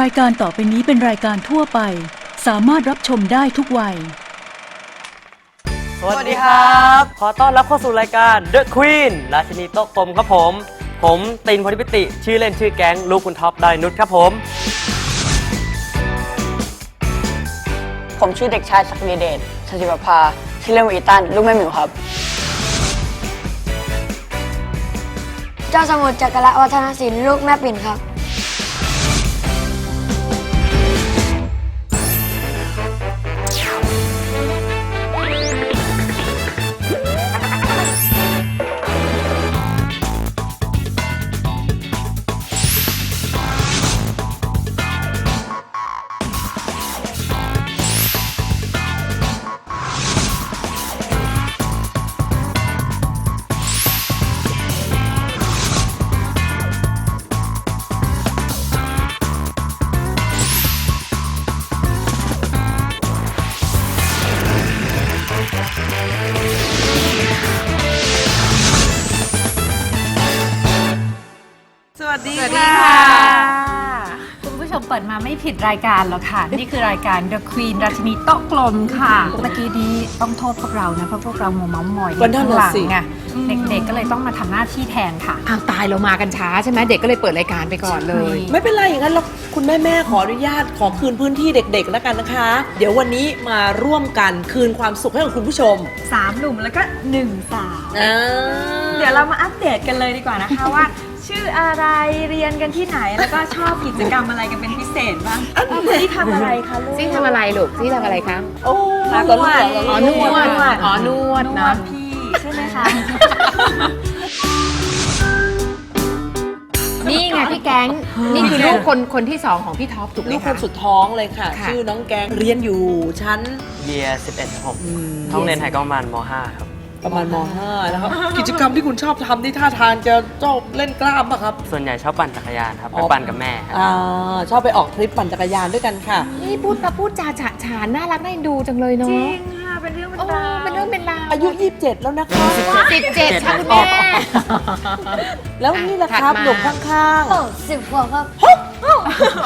รายการต่อไปนี้เป็นรายการทั่วไป สามารถรับชมได้ทุกวัย สวัสดีครับ ขอต้อนรับเข้าสู่รายการ The Queen ราชินีโต๊ะกลมครับผม ผมตินพลิปิติ ชื่อเล่นชื่อแก๊งลูกคุณท็อปดอยนุชครับผม ผมชื่อเด็กชายศักดิเดชสจิปภาชื่อเล่นว่าอีตัน ลูกแม่หมิวครับ เจ้าสมุทรจักรละวัฒนศิลป์ลูกแม่ปิ่นครับ สวัสดีค่ะ ชมเปิดมาไม่ผิดรายการแล้วค่ะ นี่คือรายการ The Queen ราชินีโต๊ะกลมค่ะ เมื่อกี้นี้ต้องโทษพวกเรานะ เพราะพวกเราโมเมาส์มอยก็นั่นข้างหน่ะลังสิ ไงเด็กๆก็เลยต้องมาทำหน้าที่แทนค่ะ อ้าวตายเรามากันช้าใช่ไหมเด็กก็เลยเปิดรายการไปก่อนเลย ไม่เป็นไรอย่างนั้นเราคุณแม่แม่ๆขออนุญาตขอคืนพื้นที่เด็กๆแล้วกันนะคะ เดี๋ยววันนี้มาร่วมกันคืนความสุขให้กับคุณผู้ชมสามหนุ่มแล้วก็หนึ่งสาว อ่า เดี๋ยวเรามาอัปเดตกันเลยดีกว่านะคะว่า ชื่ออะไรเรียนกันที่ไหนแล้วก็ชอบกิจกรรมอะไรกันเป็นพิเศษบ้างที่ทำอะไรคะลูกซี่ทำอะไรลูกซี่ทำอะไรคะโอ้นวดตอนนี้เหรอ๋อนวดอ๋อนวดนวนะดพี่ใช่ไหมคะนี่ไงพี่แก๊งนี่คือลูกคนคนที่สองของพี่ท็อปถูกไหมลูกคคะ นสุดท้องเลยค่ะ ค่ะ ชื่อน้องแกงเรียนอยู่ชั้นเบียร์11ครับผมอืมห้องเรียนไทยก็ประมาณม .5 ครับ ประมาณม .5 แล้วครับ กิจกรรมที่คุณชอบทำที่ท่าทางจะชอบเล่นกล้ามป่ะครับ ส่วนใหญ่ชอบปั่นจักรยานครับอ๋ไปอปั่นกับแม่ครับอ่าชอบไปออกทริปปั่นจักรยานด้วยกันค่ะ นี่พูดมาพูดจาฉะฉานน่ารักน่าเอ็นดูจังเลยจเนาะริงค่ะเป็นเรื่องเป็นโอ้ราวเป็นเรื่องเป็นราวอายุ 27 แล้วนะคะ สิบเจ็ดค่ะคุณแม่ แล้วนี่แหละครับถัดมา หนุ่มข้างๆโอ้สิบขวบครับเ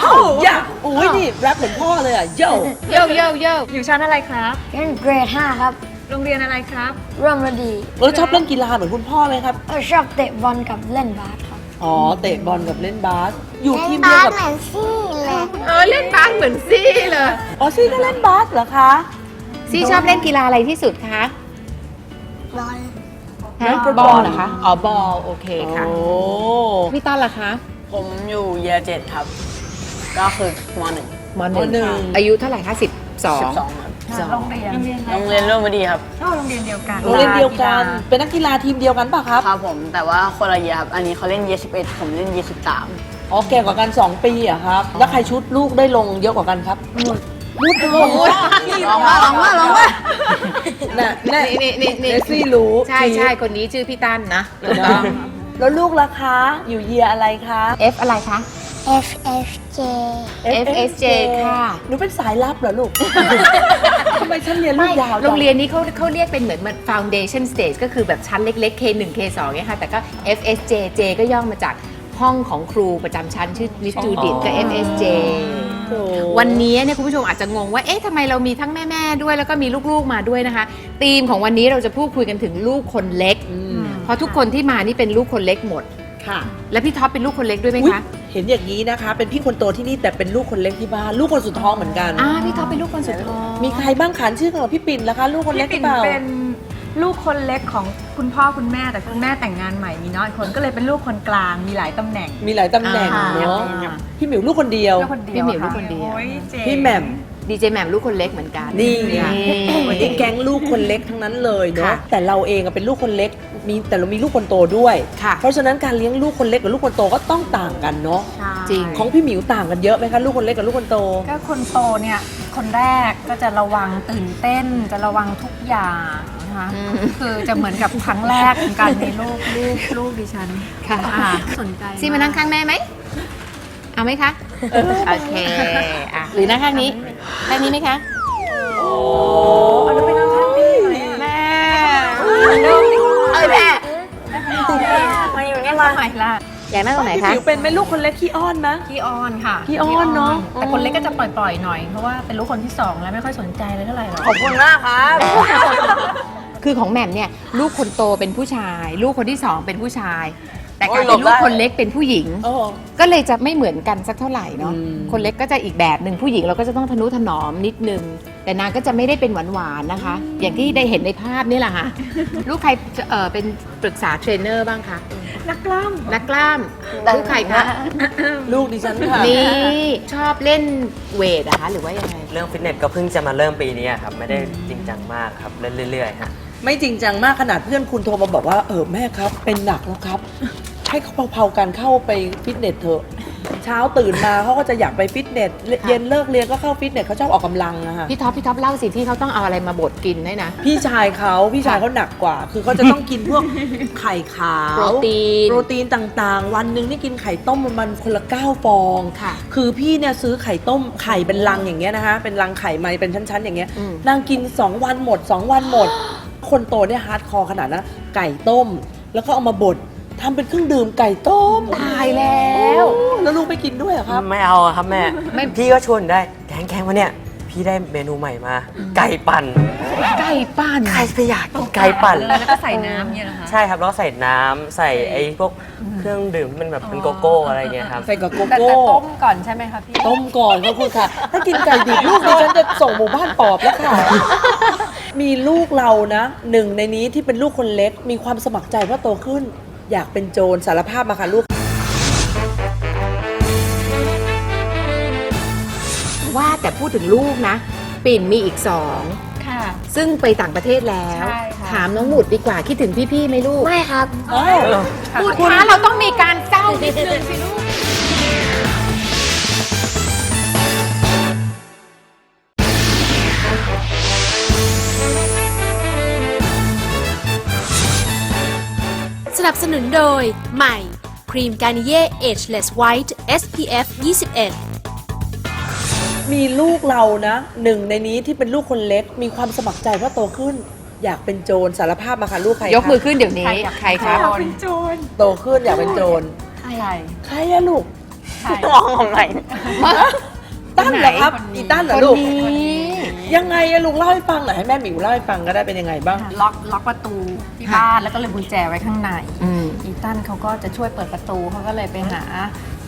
อ้าอย่าอุ้ยนี่แรปเหมือนพ่อเลยอะ โย่ โย่โย่โย่อยู่ชั้นอะไรครับเรียนเกรดห้าครับ โรงเรียนอะไรครับเริ่มมาดีแล้วชอบเล่นกีฬาเหมือนคุณพ่อไหมครับ เออชอบเตะบอลกับเล่นบาสครับ อ๋อ เตะบอลกับเล่นบาส อยู่ทีมเดียวกับเหมือนซี่เลยเออเล่นบาสเหมือนซี่เลย อ๋อซี่ก็เล่นบาสเหรอคะ ซี่ชอบเล่นกีฬาอะไรที่สุดคะบอลฮะบอลเหรอคะ อ๋อ บอล โอเคค่ะ โอ้ พี่ต้นล่ะคะผมอยู่เยียเจ็ดครับ ก็คือมหนึ่งมมหนึ่งอายุเท่าไหร่คะสิบสอง สิบสองครับ โรงเรียนโรงเรียนเริ่มมาดีครับอ๋อโรงเรียนเดียวกันโรงเรียนเดียวกัน เป็นนักกีฬาทีมเดียวกันป่ะครับ ครับผมแต่ว่าคนละเยียครับ อันนี้เขาเล่นเยียสิบเอ็ดผมเล่นเยียสิบสามอ๋อแก่กว่ากัน 2 ปีอะครับ แล้วใครชุดลูกได้ลงเยอะกว่ากันครับมุดมุดลงลองว่าลองว่าลองว่าน่ะน่ะนี่นี่นี่เนสซี่รู้ใช่ใช่คนนี้ชื่อพี่ตั้นนะถูกต้องแล้วลูกล่ะคะ อยู่เยียอะไรคะ F อะไรคะ F F J FSJ ค่ะ หนูเป็นสายลับเหรอลูกทำ ไมฉันเรียนลูกยาวจัง โรงเรียนนี้เขาเขาเรียกเป็นเหมือนมัน foundation stage ก็คือแบบชั้นเล็กๆ K1 K2 เนี่ยค่ะ แต่ก็ FSJ J ก็ย่อมาจากห้องของครูประจำชั้นชื่อวิจูดิตก็ FSJ โอ้วันนี้เนี่ยคุณผู้ชมอาจจะงงว่า เอ๊ะทำไมเรามีทั้งแม่ ๆ ด้วยแล้วก็มีลูก ๆ มาด้วยนะคะ ธีมของวันนี้เราจะพูดคุยกันถึงลูกคนเล็กอืมเพราะทุกคนที่มานี่เป็นลูกคนเล็กหมด ค่ะแล้วพี่ท็อปเป็นลูกคนเล็กด้วยไหมอุ๊ยคะเห็นอย่างนี้นะคะ เป็นพี่คนโตที่นี่แต่เป็นลูกคนเล็กที่บ้านลูกคนสุดท้องเหมือนกัน อ่าพี่ท็อปเป็นลูกคนสุดท้องมีใครบ้างขานชื่อกันเหรอพี่ปิ่นล่ะคะ ลูกคนเล็กหรือเปล่า เป็นลูกคนเล็กของคุณพ่อคุณแม่แต่คุณแม่แต่งงานใหม่มีน้อยคนก็เลยเป็นลูกคนกลางมีหลายตำแหน่ง มีหลายตำแหน่งอ่า เนาะพี่หมิวลูกคนเดียวลูกคนเดียวพี่หมิวอะลูกคนเดียว โอ้ยเจ๋ง พี่แหม่มดีเจแหม่มลูกคนเล็กเหมือนกันนี่ไง นี่ วันนี้แก๊งลูกคนเล็กทั้งนั้นเลยเนาะค่ะ แต่เราเองอะเป็นลูกคนเล็ก มีแต่เรามีลูกคนโตด้วย ค่ะ เพราะฉะนั้นการเลี้ยงลูกคนเล็กกับลูกคนโตก็ต้องต่างกันเนาะใช่จริง ของพี่หมิวต่างกันเยอะไหมคะลูกคนเล็กกับลูกคนโต ก็คนโตเนี่ยคนแรกก็จะระวังตื่นเต้น จะระวังทุกอย่างนะคะ อืม คือจะเหมือนกับครั้งแรกของการมีลูกลูกลูกดิฉันค่ะ อ่าสนใจซีมานั่งข้างแม่ไหม เอาไหมคะ โอเคอะหรือนั่งข้างนี้ ข้างนี้ไหมคะ โอ้เอาแล้วไปนั่ เริ่มดิเอ้ยแม่มาอยู่นี่มาใหม่ละใหญ่มากตรงไหนพี่คะผิวเป็นไหมลูกคนเล็กขี้อ้อนไหมขี้อ้อนค่ะขี้อ้อนเนอะ แต่คนเล็กก็จะปล่อยๆหน่อย เพราะว่าเป็นลูกคนที่สองแล้วไม่ค่อยสนใจอะไรเท่าไหร่หรอก ขอบคุณมากครับ คือของแหม่มเนี่ยลูกคนโตเป็นผู้ชาย ลูกคนที่สองเป็นผู้ชาย แต่โอ้กลายยหลเป็นบลูกได้คนเล็กเป็นผู้หญิง โอ้ ก็เลยจะไม่เหมือนกันสักเท่าไหร่เนาะ อืม คนเล็กก็จะอีกแบบหนึ่งผู้หญิงเราก็จะต้องทนุถนอมนิดนึง แต่นางก็จะไม่ได้เป็นหวานๆนะคะ อย่างที่ได้เห็นในภาพนี่แหละค่ะ ลูกใครจะเออเป็นปรึกษาเทรนเนอร์บ้างคะ นักกล้ามนักกล้าม ลูกใครคะ ลูกดิฉันค่ะ นี่ชอบเล่นเวทอะคะหรือว่ายังไง เรื่องฟิตเนสก็เพิ่งจะมาเริ่มปีนี้ครับ ไม่ได้จริงจังมากครับ เล่นเรื่อยๆฮะ ไม่จริงจังมากขนาดเพื่อนคุณโทรมาบอกว่าเออแม่ครับ เป็นหนักแล้วครับ ให้เขาเผาๆกันเข้าไปฟิตเนสเถอะ เช้าตื่นมาเขาก็จะอยากไปฟิตเนสเย็นเลิกเรียนก็เข้าฟิตเนสเขาชอบออกกำลังอะค่ะพี่ท็อปพี่ท็อปเล่าสิที่เขาต้องเอาอะไรมาบดกินให้นะ พี่ชายเขาพี่ชายเขาหนักกว่า คือเขาจะต้องกินพวกไข่ขาวโปรตีนโปรตีนต่างๆ วันหนึ่งนี่กินไข่ต้มประมันคนละ9ฟองค่ะ คือพี่เนี่ยซื้อไข่ต้มไข่เป็นลังอย่างเงี้ยนะคะเป็นลังไข่มาเป็นชั้นๆ อย่างเงี้ยอืม นางกิน2วันหมด2วันหมด คนโตเนี่ยฮาร์ดคอร์ขนาดนั้นไก่ต้ม แล้วก็เอามาบดทำเป็นเครื่องดื่มไก่ต้มตายแล้วแล้วลูกไม่กินด้วยเหรอครับ ไม่เอาอะครับแม่ ไม่ พี่ก็ชวนได้แกงแกงวันเนี้ย พี่ได้เมนูใหม่มา ไก่ปั่น ไก่ปั่นใครไปอยากกินไก่ปั่นเลยแล้วก็ใส่น้ำเนี่ยนะคะ ใช่ครับแล้วก็ใส่น้ำใส่ไอ้พวกเครื่องดื่มที่มันแบบเป็นโกโก้อะไรเงี้ยครับ ใส่กับโกแต่โก้ แต่ต้มก่อนใช่ไหมคะพี่ ต้มก่อนขอบคุณค่ะ ถ้ากินไก่ดิบลูกดิฉันจะส่งหมู่บ้านปอบแล้วค่ะ มีลูกเรานะหนึ่งในนี้ที่เป็นลูกคนเล็ก มีความสมัครใจว่าโตขึ้น อยากเป็นโจรสารภาพมาค่ะลูก แต่พูดถึงลูกนะ ปิ่นมีอีกสองค่ะ ซึ่งไปต่างประเทศแล้ว ใช่ค่ะ ถามน้องหมุดดีกว่าคิดถึงพี่ๆไหมลูกไม่ครับพูดช้าเราต้องมีการเศร้านิดนึงสิลูก สนับสนุนโดย ใหม่ ครีมการนิเย่ Ageless White SPF 21 มีลูกเรานะหนึ่งในนี้ที่เป็นลูกคนเล็ก มีความสมัครใจว่าโตขึ้น อยากเป็นโจรสารภาพมาค่ะลูกใครคะยกมือขึ้นเดี๋ยวนี้ใครอยากใครครับเป็นโจรโตขึ้นอยากเป็นโจรใช่ใครอะลูกใช่มองผมหน่อยตั้นเหรอครับคนนี้อีตั้นเหรอคนลูกนี้ยังไงอะลูกเล่าให้ฟังหน่อยให้แม่หมิวเล่าให้ฟังก็ได้เป็นยังไงบ้าง ล็อกล็อกประตูที่บ้านแล้วก็เลยกุญแจไว้ข้างในอืมอีตันเขาก็จะช่วยเปิดประตูเขาก็เลยไปหา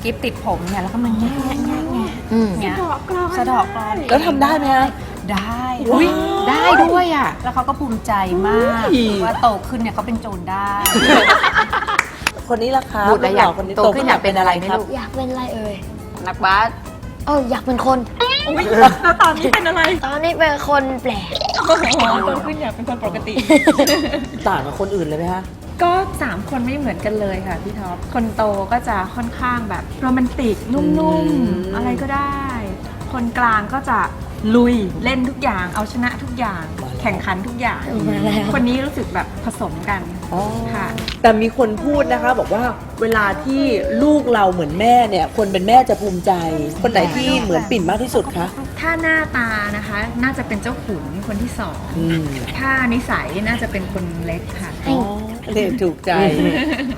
กิฟติดผมเนี่ยแล้วก็มาแง่แง่แง่แง่อืมเงี้ยสะดอกกรอนสะดอกกรอนแล้วทำได้ไหมฮะ ได้อุ๊ย ได้ด้วยอะ แล้วเขาก็ภูมิใจมากอุ๊ย ว่าโตขึ้นเนี่ยเขาเป็นโจรได้ คนนี้ล่ะคะบุตรอะอยากคนนี้โตขึ้นอยากเป็นอะไรไหมลูก อยากเป็นอะไรเอ่ย นักบาสเอออยากเป็นคนอุ๊ยแล้วตอนนี้เป็นอะไรตอนนี้เป็นคนแปลกโตขึ้นอยากเป็นคนปกติ ต่างกับคนอื่นเลยไหมฮะ ก็3คนไม่เหมือนกันเลยค่ะพี่ท็อป คนโตก็จะค่อนข้างแบบโรแมนติกนุ่มอืมๆ อะไรก็ได้ คนกลางก็จะลุยเล่นทุกอย่าง เอาชนะทุกอย่าง แข่งขันทุกอย่าง มาแล้ว คนนี้รู้สึกแบบผสมกันอ๋อค่ะ แต่มีคนพูดนะคะบอกว่าเวลาที่ลูกเราเหมือนแม่เนี่ย คนเป็นแม่จะภูมิใจ คนไหนที่เหมือนปิ่นมากที่สุดคะถ้าหน้าตานะคะน่าจะเป็นเจ้าขุนคนที่สอง อืม ถ้านิสัยน่าจะเป็นคนเล็กค่ะ อ๋อ เด็ถูกใจ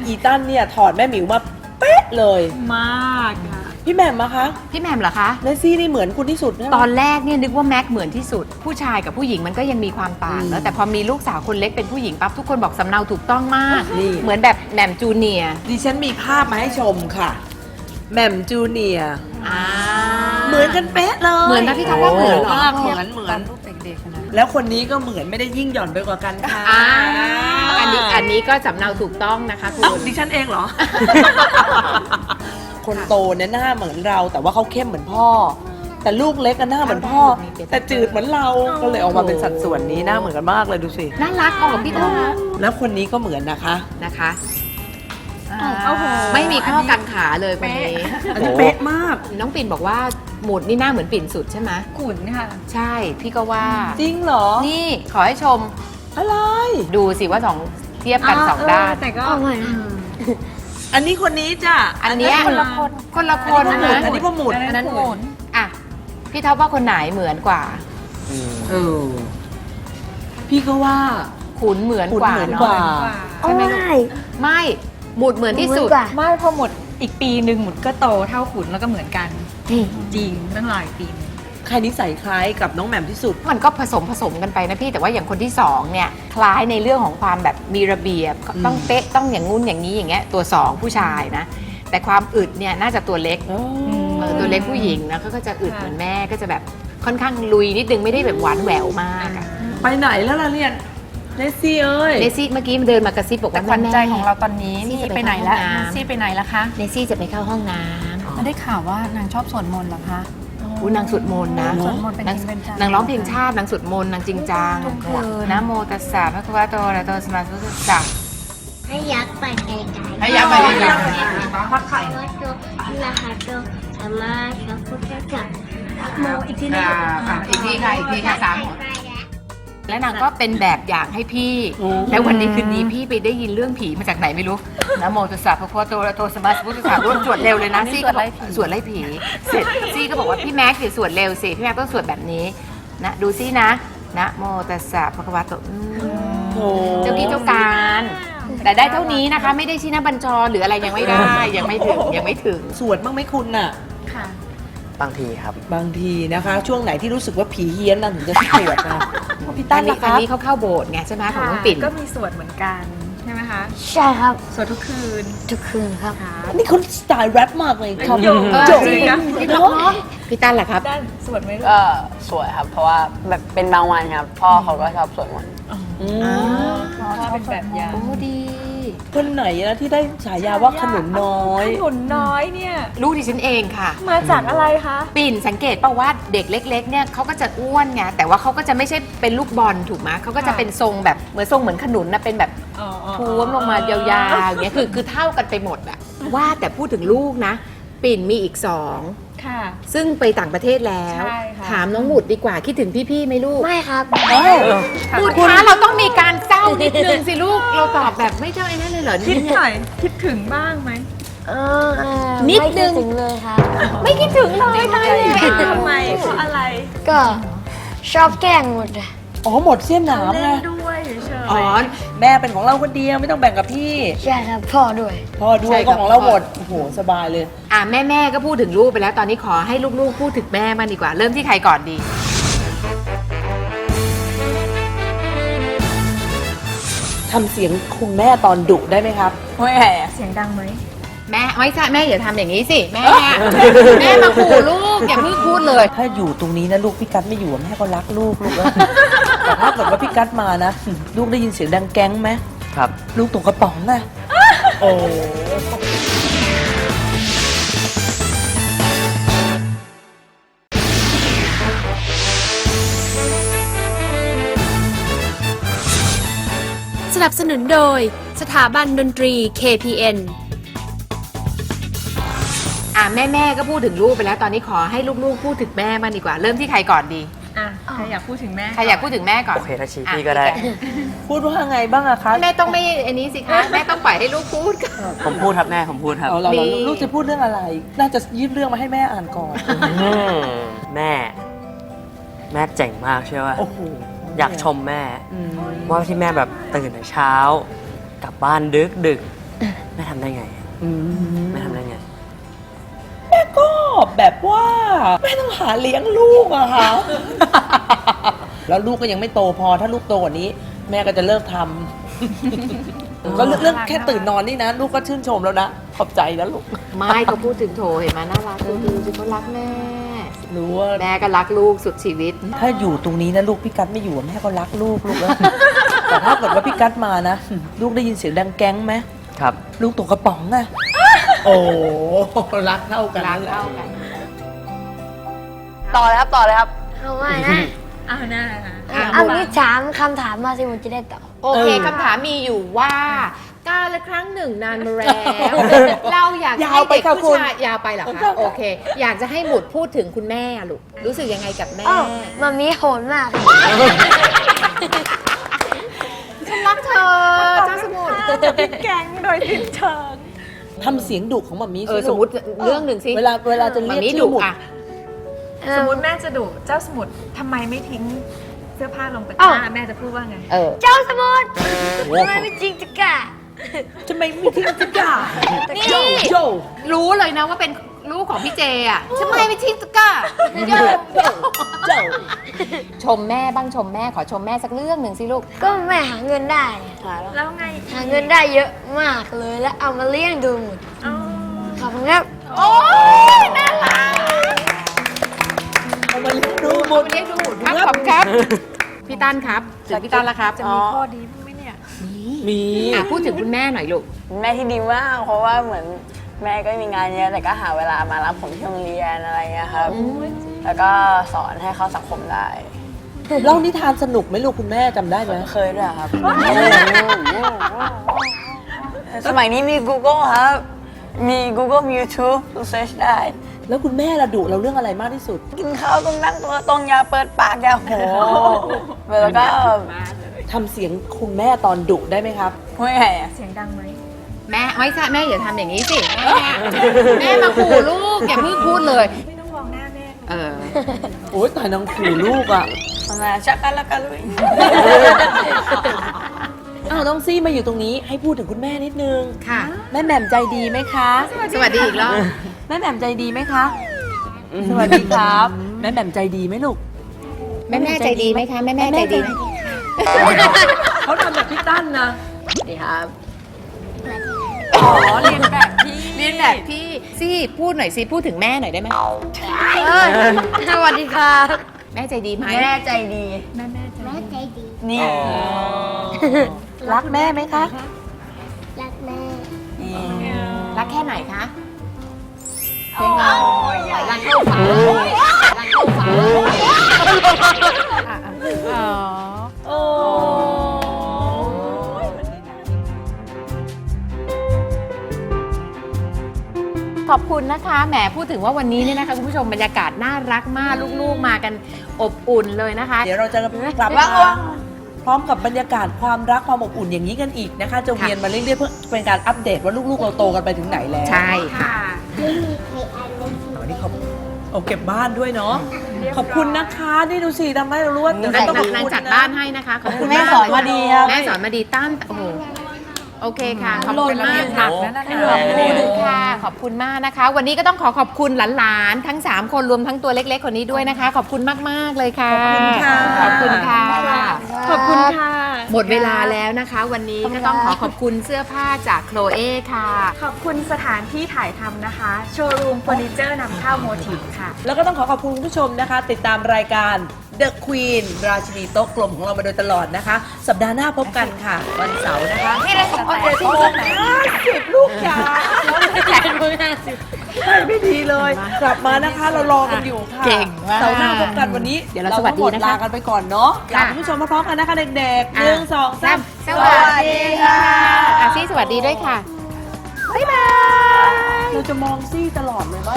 อีตันเนี่ยถอดแม่หมิวมาเป๊ะเลย มากค่ะพี่แหม่มมาคะพี่แหมมเหรอคะ เนซี่นี่เหมือนคุณที่สุดนะ ตอนแรกเนี่ยนึกว่าแม็กเหมือนที่สุด ผู้ชายกับผู้หญิงมันก็ยังมีความต่างอืมแล้วแต่พอมีลูกสาวคนเล็กเป็นผู้หญิงปั๊บทุกคนบอกสำเนาถูกต้องมาก นี่ เหมือนแบบแหม่มจูเนียร์ดิฉันมีภาพมาให้ชมค่ะแหม่มจูเนียร์อ่าเหมือนกันเป๊ะเลย เหมือนนะพี่ท็อปว่าเหมือนเหรอ มากเหมือนเหมือน รูปเด็กๆนะ แล้วคนนี้ก็เหมือนไม่ได้ยิ่งหย่อนไปกว่ากันค่ะอ่าอันนี้อันนี้ก็สำเนาถูกต้องนะคะคุเอ้าณ ดิฉันเองเหรอ คนโตเนี่ยหน้าเหมือนเรา แต่ว่าเขาเข้มเหมือนพ่อ แต่ลูกเล็กก็หน้าเหมือนพ่อ แต่จืดเหมือนเราก็เลยออกมาเป็นสัดส่วนนี้หน้าเหมือนกันมากเลยดูสิ น่ารักออกพี่ท็อปแล้วคนนี้ก็เหมือนนะคะ นะคะโอ้โหไม่มีข้อกังขาเลยคนนี้ อันนี้เป๊ะมาก น้องปิ่นบอกว่า หมุดนี่หน้าเหมือนปิ่นสุดใช่ไหมขุนค่ะ ใช่พี่ก็ว่า จริงเหรอ นี่ขอให้ชม อะไรดูสิว่าสองเทียบกันสองด้าน แต่ก็เอาใหม่นะอันนี้คนนี้จ้ะอันเนี้ยคนละคนคนละคนอันนี้นะก็หมุนอันนี้ก็หมุนอันนั้นหมุน อะพี่ท็อปว่าคนไหนเหมือนกว่าอืมเออพี่ก็ว่าขุนเหมือนขุนกว่าเหมือนเนาะกว่า ใช่ไหมลูกไม่ไม่หมุดเหมือนที่สุดเหมือนกว่าไม่พอหมดอีกปีหนึ่งหมุดก็โตเท่าขุนแล้วก็เหมือนกัน จริงจริงตั้งหลายปีหนึ่งใครนิสัยคล้ายกับน้องแหม่มที่สุด มันก็ผสมผสมกันไปนะพี่แต่ว่าอย่างคนที่สองเนี่ยคล้ายในเรื่องของความแบบมีระเบียบต้องเป๊ะต้องอย่างงู้นอย่างนี้อย่างเงี้ยตัวสองผู้ชายนะ แต่ความอึดเนี่ยน่าจะตัวเล็กเออตัวเล็กผู้หญิงนะเขาก็จะอึดเหมือนแม่ก็จะแบบค่อนข้างลุยนิดนึงไม่ได้แบบหวานแหววมากอะไปไหนแล้วล่ะเนี่ยเนสซี่เอ้ยเนซี่เมื่อกี้มันเดินมากระซิบบอกแต่ว่าขวัญใจแม่ของเราตอนนี้นี่ไปไหนแล้วเข้าห้องน้ำซี่ไปไหนแล้วคะเนซี่จะไปเข้าห้องน้ำ ได้ข่าวว่านางชอบสวดมนต์เหรอคะอุ้ยนางสวดมนต์นะสวดมนต์เป็นนางจริงเป็นจังนางร้องเพลงชาตินางสวดมนต์นางจริงจังทุกคืนนะโมตัสสะพระคัมภีโตอะระโตสมมาสัมพุทธัสสะให้ยักษ์ไปไกลๆให้ยักษ์ไปไกลๆพักไข่วัดโตนะคะโตสามมาสัพพุทธเจ้าโมอีกทีนึงอีกทีค่ะอีกทีค่ะสามและนางก็เป็นแบบอย่างให้พี่ แล้ววันนี้คืนนี้พี่ไปได้ยินเรื่องผีมาจากไหนไม่รู้ นะโมตัสสะพระพุทธโตอะระโตสมมาสัมพุทธัสสะรวดสวดเร็วเลยนะซี่ก็บอกสวดไล่ผีเสร็จซี่ก็บอกว่าพี่แม็กซ์เดี๋ยวสวดเร็วสิพี่แม็กซ์ต้องสวดแบบนี้นะดูซี่นะนะโมตัสสะพระคัมภีโตอืมโถเจ้าที่เจ้าการ แต่ได้เท่านี้นะคะ ไม่ได้ชี้หน้าบัญชรหรืออะไรยังไม่ได้ยังไม่ถึงยังไม่ถึง สวดบ้างไหมคุณน่ะ ค่ะ บางทีครับ บางทีนะคะ ช่วงไหนที่รู้สึกว่าผีเฮี้ยนนั่นถึงจะสวดนะพี่ตั้อันนนี้ล่ะคอันรับนี้เขาเข้าโบสถ์ไงใช่ไหมของน้องปิ่น ก็มีสวดเหมือนกันใช่ไหม คะใช่ครับสวดทุกคืนทุกคืนครับนี่คุณสไตล์แรปมากเลยครับ โยงโยงจริงนะเนอะพี่ตั้นล่ะครับด้านสวดไหมลูกก็สวยครับ เพราะว่าแบบเป็นบางวันครับ พ่อเขาก็ชอบสวดมนต์อืมพ่อเป็นแบบอย่าง โอ้ดี คนไหนนะที่ได้ฉายาว่าขนุนน้อย ขนุนน้อยเนี่ยลูกดิฉันเองค่ะ มาจากอะไรคะปิ่นสังเกตป่าว่าเด็กเล็ก ๆ เนี่ยเขาก็จะอ้วนไงแต่ว่าเขาก็จะไม่ใช่เป็นลูกบอลถูกไหมเขาก็จะเป็นทรงแบบเหมือนทรงเหมือนขนุนนะเป็นแบบอ๋ออ๋อท้วมลงมายาวๆอย่างเงี้ยคือคือเท่ากันไปหมดอะว่าแต่พูดถึงลูกนะ ปิ่นมีอีกสองค่ะซึ่งไปต่างประเทศแล้วใช่ค่ะถามน้องหมุดดีกว่าคิดถึงพี่ๆไหมลูก ไม่ครับบุตรคะเราต้องมีการเศร้านิดนึงสิลูก เราตอบแบบไม่เจ้าไอ้นั่นเลยเหรอคิดเนี่ยหน่อยคิดถึงบ้างไหม เออเออนิดไม่นึงถึงเลยครับ ไม่คิดถึงเลยตายแล้วทำไมเพราะอะไร ก็ชอบแกล้งหมดอะอ๋อหมดเสี้ยนหนามเล่ไงนด้วยเฉยๆอ๋อแม่เป็นของเราคนเดียวไม่ต้องแบ่งกับพี่ ใช่ครับพ่อด้วย พ่อด้วยก็ของเราหมดโอ้โหสบายเลย อะแม่แม่ๆก็พูดถึงลูกไปแล้ว ตอนนี้ขอให้ลูกๆพูดถึงแม่มางดีกว่า เริ่มที่ใครก่อนดี ทำเสียงคุณแม่ตอนดุได้ไหมครับ แม่เสียงดังไหมแม่ไม่ใช่แม่อย่าทำอย่างนี้สิ แม่ แม่มาขู่ลูกอย่าเพิ่งพูดเลย ถ้าอยู่ตรงนี้นะลูกพี่กัดไม่อยู่แม่ก็รักลูกลูกแล้วแต่ถ้าเกิดว่าพี่กัดมานะ ลูกได้ยินเสียงดังแก๊งไหมครับ ลูกตกกระป๋องนะโอ้ นับสนุนโดยสถาบันดนตรี KPN อะแม่แม่ๆก็พูดถึงลูกไปแล้วตอนนี้ขอให้ลูกๆ พูดถึงแม่มางดีกว่า เริ่มที่ใครก่อนดีอะใครอยากพูดถึงแม่ใครอยากพูดถึงแม่ก่อนโอเคถ้าชี้อะพี่ก็ได้ พูดว่าไงบ้างอะคะแม่ต้องไม่อันนี้สิคะแม่ต้องปล่อยให้ลูกพูดก่อน ผมพูดครับแม่ผมพูดครับ เอาเรามีเราลูกจะพูดเรื่องอะไร น่าจะยื่นเรื่องมาให้แม่อ่านก่อน อืมแม่ แม่เจ๋งมากใช่ไหมโอ้โห อยากชมแม่อืมว่าที่แม่แบบตื่นแต่เช้า กลับบ้านดึกดึกแม่ทำได้ไงอืมแม่ทำได้ไง แม่ก็แบบว่าแม่ต้องหาเลี้ยงลูกอะค่ะ แล้วลูกก็ยังไม่โตพอถ้าลูกโตกว่านี้ แม่ก็จะเลิกทำก็เรื่องเรื่องแค่ตื่นนอนนี่นะ ลูกก็ชื่นชมแล้วนะ ขอบใจนะลูก ไม่เขาพูดถึงโถเห็นไหมน่ารักดูดูสิเขารักแม่ รู้ว่าแม่ก็รักลูกสุดชีวิต ถ้าอยู่ตรงนี้นะลูกพี่กัดไม่อยู่แม่ก็รักลูกลูกแล้วแต่ถ้าเกิดว่าพี่กัดมานะ ลูกได้ยินเสียงดังแก๊งไหมครับ ลูกตกกระป๋องอะโอ้รักเท่ากันรักนั่นแหละเท่ากัน ต่อเลยครับต่อเลยครับ เอาไว้นะ เอาหน้าอะเอางี้ถามคำถามมาสิผมจะได้ตอบ โอเคคำถามมีอยู่ว่า การละครั้งหนึ่งนานมาแล้ว เราอยากยาให้วไปเด็กค่ะผู้คุณชายยาวไปเหรอคะโอเค อยากจะให้หมุดพูดถึงคุณแม่อะลูกรู้สึกยังไงกับแม่อ้าวมามีโหดมากฉันรักเธอเจ้าสมุทรแกงโดยสิ้นเชิงทำเสียงดุของหมามีเออลูกสมมติเรื่องหนึ่งสิเวลาเวลาจะเรียกหมามีชื่ดุอหมุดอะสมมติแม่จะดุเจ้าสมุดทำไมไม่ทิ้งเสื้อผ้าลงตะกอ้าวร้าแม่จะพูดว่าไงเออเจ้าสมุทรทำไมไม่จริงจักกะ ทำไมไม่ทิ้งสักอย่างนี่ โยโยรู้เลยนะว่าเป็นลูกของพี่เจอะทำไมไม่ทิ้งตะกร้าโยโยชมแม่บ้างชมแม่ขอชมแม่สักเรื่องหนึ่งสิลูก ก็แม่หาเงินได้แล้วไงหาเงินได้เยอะมากเลยแล้วเอามาเลี้ยงดูหมดอ๋อขอบคุณครับโอ้ยน่ารักเอามาเลี้ยงดูหมด เรียกดูครับขอบคุณครับ พี่ตั้นครับถึงพี่ตั้นแล้วครับ จะมีข้อดีบ้างไหมเนี่ย มีอะพูดถึงคุณแม่หน่อยลูก แม่ที่ดีมากเพราะว่าเหมือนแม่ก็มีงานเยอะแต่ก็หาเวลามารับผมที่โรงเรียนอะไรเงี้ยครับ แล้วก็สอนให้เข้าสังคมได้เล่านิทานสนุกไหมลูกคุณแม่จำได้ไหมเคยด้วยครับ สมัยนี้มี Google ครับ มี Google มี YouTube ดูเซิร์ชได้ แล้วคุณแม่ระดุเราเรื่องอะไรมากที่สุด กินข้าวต้องนั่งตัวตรงอย่าเปิดปากอย่าโหแล้วก็ ทำเสียงคุณแม่ตอนดุได้ไหมครับ ไม่ไงอะเสียงดังไหมแม่ไม่ใช่แม่อย่าทำอย่างนี้สิแม่แม่มาขู่ลูกอย่าเพิ่งพูดเลย ไม่ต้องมองหน้าแม่เออ โอ้ยตายนางขู่ลูกอะ ทำไมชักกันแล้วกันเลย อ้าวน้องซี่มาอยู่ตรงนี้ให้พูดถึงคุณแม่นิดนึง ค่ะ แม่แหม่มใจดีไหมคะ สวัสดีอีกรอบแม่แหม่มใจดีไหมคะ สวัสดีครับ แม่แหม่มใจดีไหมลูก แม่แม่ใจดีไหมคะ แม่แม่ใจดีไหม เขาทำแบบพี่ตั้นนะดีครับอ๋อเรียนแบบพี่เรียนแบบพี่ซี่พูดหน่อยสิพูดถึงแม่หน่อยได้ไหมสวัสดีครับแม่ใจดีไหมแม่ใจดีแม่ใจดีนี่ รักแม่ไหมคะ รักแม่รักแค่ไหนคะรักเข้าฟ้ารักเข้าฟ้า ขอบคุณนะคะแหมพูดถึงว่าวันนี้เนี่ยนะคะคุณผู้ชมบรรยากาศน่ารักมากลูกๆมากันอบอุ่นเลยนะคะ เดี๋ยวเราจะกลับมาพร้อมกับบรรยากาศความรักความอบอุ่นอย่างนี้กันอีกนะคะ จะเวียนมาเรื่อยๆเพื่อเป็นการอัปเดตว่าลูกๆ เราโตกันไปถึงไหนแล้วใช่ค่ะไม่มีใครอ่านหนังสือวันนี้ขอบเอาเก็บบ้านด้วยเนาะขอบคุณนะคะนี่ดูสิทำให้เรารู้ว่าเดี๋ยวนาเรางต้องขอบนางคุณจัดนะบ้านให้นะคะขอบคุณแม่สอนมาดีครับแม่สอนมาดีตั้นโอ้โห โอเคค่ะ ขอบคุณมากหนัค่ะกนะนั่นให้น่ะเราขอบคุณค่ะ ขอบคุณมากนะคะ วันนี้ก็ต้องขอขอบคุณหลานๆ ทั้ง 3 คนรวมทั้งตัวเล็กๆ คนนี้ด้วยนะคะ ขอบคุณมากๆเลยค่ะ ขอบคุณค่ะ ขอบคุณค่ะ ขอบคุณค่ะ หมดเวลาแล้วนะคะ วันนี้ก็ต้องขอขอบคุณเสื้อผ้าจากโคลเอค่ะ ขอบคุณสถานที่ถ่ายทำนะคะ โชว์รูมเฟอร์นิเจอร์นำเข้าโมทีฟค่ะ แล้วก็ต้องขอขอบคุณคุณผู้ชมนะคะ ติดตามรายการ The Queen ราชินีโต๊ะกลมของเรามาโดยตลอดนะคะ สัปดาห์หน้าพบกันค่ะ วันเสาร์นะคะนี่เลยขอบคุณโมงห้าสิบลูกจ๋าใช่ไม่ดีเลย กลับมานะคะ เรารอกันอยู่ค่ะเก่งมากเสาร์หน้าพบกันวันนี้เดี๋ยวเราสวัสดีทั้งหมนะคะลากันไปก่อนเนาะลาค่ะคุณผู้ชมมาพร้อมกันนะคะเด็กๆหนึ่งสองสามสวัสดีค่ะอาซี่สวัสดีด้วยค่ะบ๊ายบายเราจะมองซี่ตลอดเลยว่า